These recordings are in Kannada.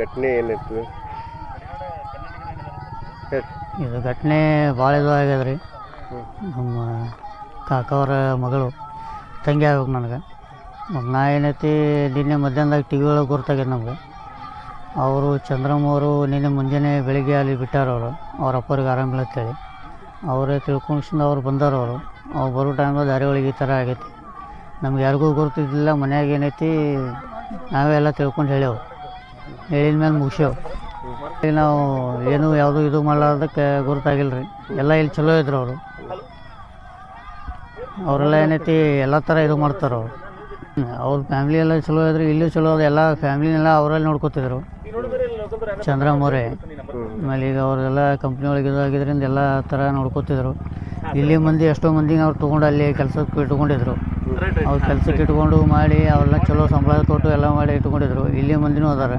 ಘಟನೆ ಏನಿತ್ತು? ಹೇಳಿ. ಇದು ಘಟನೆ ಭಾಳ ಇದು ಆಗ್ಯದ ರೀ. ನಮ್ಮ ಕಾಕವ್ರ ಮಗಳು ತಂಗಿ ಆಗ್ಬೇಕು ನನಗೆ. ಮತ್ತು ನಾ ಏನೈತಿ ನಿನ್ನೆ ಮಧ್ಯಾಹ್ನದಾಗ ಟಿ ವಿ ಒಳಗೆ ಗುರ್ತಾಗ್ಯದ ನಮ್ಗೆ. ಅವರು ಚಂದ್ರಮ್ಮ ಅವರು ನಿನ್ನೆ ಮುಂಜಾನೆ ಬೆಳಿಗ್ಗೆ ಅಲ್ಲಿ ಬಿಟ್ಟಾರ ಅವರು. ಅವ್ರ ಅಪ್ಪರಿಗೆ ಆರಾಮಿಲ್ಲ ಅಂತೇಳಿ ಅವರೇ ತಿಳ್ಕೊಂಡು ಅವ್ರು ಬಂದಾರ ಅವರು. ಅವ್ರು ಬರೋ ಟೈಮ್ದಾಗ ದಾರಿ ಒಳಗೆ ಈ ಥರ ಆಗೈತಿ. ನಮ್ಗೆ ಯಾರಿಗೂ ಗುರುತಿದ್ದಿಲ್ಲ ಮನ್ಯಾಗ ಏನೈತಿ ನಾವೇ ಎಲ್ಲ ತಿಳ್ಕೊಂಡು ಹೇಳೇವು ಹೇಳಿದ ಮೇಲೆ ಮುಗಿಸೇವು ನಾವು ಏನು ಯಾವುದು ಇದು ಮಾಡಲಾರ್ದಕ್ಕೆ ಗುರುತಾಗಿಲ್ಲ ರೀ ಎಲ್ಲ ಇಲ್ಲಿ ಚಲೋ ಇದ್ರು ಅವರು. ಅವರೆಲ್ಲ ಏನೈತಿ ಎಲ್ಲ ಥರ ಇದು ಮಾಡ್ತಾರೆ ಅವರು. ಅವ್ರ ಫ್ಯಾಮ್ಲಿ ಎಲ್ಲ ಚಲೋ ಇದ್ರು, ಇಲ್ಲೂ ಚಲೋ ಅದ, ಎಲ್ಲ ಫ್ಯಾಮ್ಲಿನೆಲ್ಲ ಅವರಲ್ಲಿ ನೋಡ್ಕೊತಿದ್ರು. ಚಂದ್ರಮೋರೆ ಆಮೇಲೆ ಈಗ ಅವರೆಲ್ಲ ಕಂಪ್ನಿ ಒಳಗೆ ಇದು ಆಗಿದ್ರಿಂದ ಎಲ್ಲ ಥರ ನೋಡ್ಕೊತಿದ್ರು. ಇಲ್ಲಿ ಮಂದಿ ಎಷ್ಟೋ ಮಂದಿಗೆ ಅವ್ರು ತೊಗೊಂಡು ಅಲ್ಲಿ ಕೆಲಸಕ್ಕೆ ಇಟ್ಕೊಂಡಿದ್ರು. ಅವ್ರು ಕೆಲಸಕ್ಕೆ ಇಟ್ಕೊಂಡು ಮಾಡಿ ಅವ್ರನ್ನ ಚಲೋ ಸಂಬಳ ಕೊಟ್ಟು ಎಲ್ಲ ಮಾಡಿ ಇಟ್ಕೊಂಡಿದ್ರು. ಇಲ್ಲಿ ಮಂದಿನೂ ಅದಾರೆ.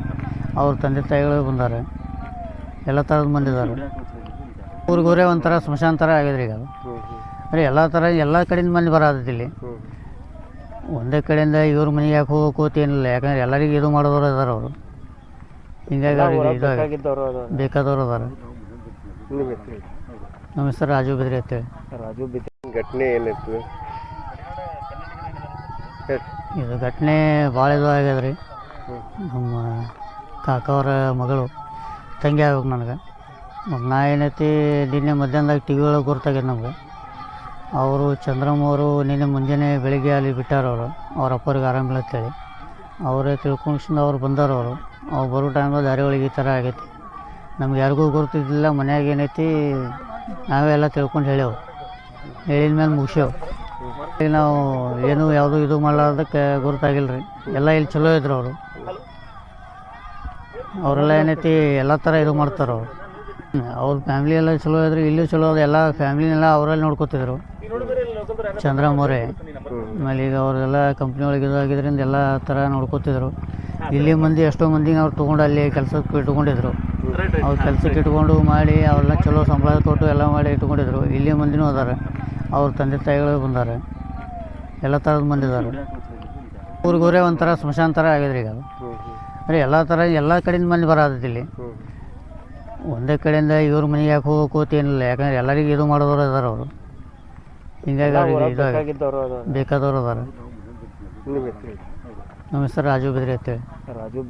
ಅವ್ರ ತಂದೆ ತಾಯಿಗಳು ಬಂದಾರೆ. ಎಲ್ಲ ಥರದ ಬಂದಿದ್ದಾರೆ. ಊರಿಗೂರೇ ಒಂಥರ ಸ್ಮಶಾನ ಥರ ಆಗಿದೆ ಈಗ ಅದು. ಅಂದರೆ ಎಲ್ಲ ಥರ ಎಲ್ಲ ಕಡೆಯಿಂದ ಮಂದಿ ಬರತೈತಿ ಇಲ್ಲಿ. ಒಂದೇ ಕಡೆಯಿಂದ ಇವ್ರ ಮನೆಗೆ ಯಾಕೆ ಏನಿಲ್ಲ. ಯಾಕಂದ್ರೆ ಎಲ್ಲರಿಗೂ ಇದು ಮಾಡೋರು ಇದಾರೆ ಅವರು. ಹಿಂಗಾಗಿ ಅವ್ರಿಗೆ ಬೇಕಾದವ್ರು ಅದಾರೆ ನಿಮ್ಮ ಹೆಸರು ರಾಜು ಬಿದ್ರಿ ಅಂತೇಳಿ ರಾಜು ಘಟನೆ ಏನಿತ್ತು? ಇದು ಘಟನೆ ಭಾಳ ಇದು ಆಗ್ಯದ ರೀ ನಮ್ಮ ಕಾಕವ್ರ ಮಗಳು, ತಂಗಿ ಆಗ್ಬೇಕು ನನಗೆ. ಮತ್ತು ನಾ ಏನೈತಿ, ನಿನ್ನೆ ಮಧ್ಯಾಹ್ನದಾಗ ಟಿ ವಿ ಒಳಗೆ ಗುರ್ತಾಗ್ಯದ ನಮಗೆ. ಅವರು ಚಂದ್ರಮ್ಮ ಅವರು ನಿನ್ನೆ ಮುಂಜಾನೆ ಬೆಳಿಗ್ಗೆ ಅಲ್ಲಿ ಬಿಟ್ಟಾರ ಅವರು, ಅವ್ರ ಅಪ್ಪರಿಗೆ ಆರಾಮಿಲ್ಲ ಅಂತೇಳಿ. ಅವರೇ ತಿಳ್ಕೊಂಡು ಅವ್ರು ಬಂದಾರ ಅವರು. ಅವ್ರು ಬರೋ ಟೈಮ್ದಾಗ ದಾರಿ ಒಳಗೆ ಈ ಥರ ಆಗೈತಿ. ನಮ್ಗೆ ಯಾರಿಗೂ ಗುರುತಿದ್ದಿಲ್ಲ, ಮನ್ಯಾಗ ಏನೈತಿ, ನಾವೇ ಎಲ್ಲ ತಿಳ್ಕೊಂಡು ಹೇಳೇವು ಹೇಳಿದ ಮೇಲೆ ಮುಗಿಸೇವು ನಾವು ಏನು ಯಾವುದೂ ಇದು ಮಾಡಲಾರ್ದಕ್ಕೆ ಗುರುತಾಗಿಲ್ಲ ರೀ ಎಲ್ಲ ಇಲ್ಲಿ ಚಲೋ ಇದ್ರು ಅವರು. ಅವರೆಲ್ಲ ಏನೈತಿ ಎಲ್ಲ ಥರ ಇದು ಮಾಡ್ತಾರೆ. ಅವರು ಫ್ಯಾಮ್ಲಿ ಎಲ್ಲ ಚಲೋ ಇದ್ರು ಇಲ್ಲೂ ಚಲೋ ಅದ, ಎಲ್ಲ ಫ್ಯಾಮ್ಲಿನೆಲ್ಲ ಅವರಲ್ಲಿ ನೋಡ್ಕೋತಿದ್ರು. ಚಂದ್ರಮೋರೆ ಆಮೇಲೆ ಈಗ ಅವರೆಲ್ಲ ಕಂಪ್ನಿ ಒಳಗೆ ಆಗಿದ್ರಿಂದ ಎಲ್ಲ ಥರ ನೋಡ್ಕೋತಿದ್ರು. ಇಲ್ಲಿ ಮಂದಿ ಎಷ್ಟೋ ಮಂದಿಗೆ ಅವ್ರು ತೊಗೊಂಡು ಅಲ್ಲಿ ಕೆಲಸಕ್ಕೆ ಇಟ್ಕೊಂಡಿದ್ರು. ಅವ್ರು ಕೆಲಸಕ್ಕೆ ಇಟ್ಕೊಂಡು ಮಾಡಿ, ಅವರೆಲ್ಲ ಚಲೋ ಸಂಬಳ ಕೊಟ್ಟು ಎಲ್ಲ ಮಾಡಿ ಇಟ್ಕೊಂಡಿದ್ರು. ಇಲ್ಲಿ ಮಂದಿನೂ ಅದಾರೆ. ಅವ್ರ ತಂದೆ ತಾಯಿಗಳು ಬಂದಾರೆ. ಎಲ್ಲ ಥರದ ಮಂದಿ ಇದಾರೆ. ಊರಿಗೂರೇ ಒಂಥರ ಸ್ಮಶಾನ ಥರ ಆಗಿದ್ರಿ ಈಗ. ಅಂದರೆ ಎಲ್ಲ ಥರ ಎಲ್ಲ ಕಡೆಯಿಂದ ಮಂದಿ ಬರೋದಿಲ್ಲಿ ಇಲ್ಲಿ. ಒಂದೇ ಕಡೆಯಿಂದ ಇವ್ರ ಮನೆಗೆ ಯಾಕೆ ಹೋಗೋಕೆ ಏನಿಲ್ಲ ಯಾಕಂದ್ರೆ ಎಲ್ಲರಿಗೂ ಇದು ಮಾಡೋರು ಇದಾರೆ ಅವರು. ಹಿಂಗಾಗಿ ಅವ್ರಿಗೆ ಇದು ಬೇಕಾದವರು ಅದಾರೆ. ನಿಮ್ಮ ಹೆಸರು ರಾಜು ಬಿದ್ರಿ ಅಂತೇಳಿ. ರಾಜು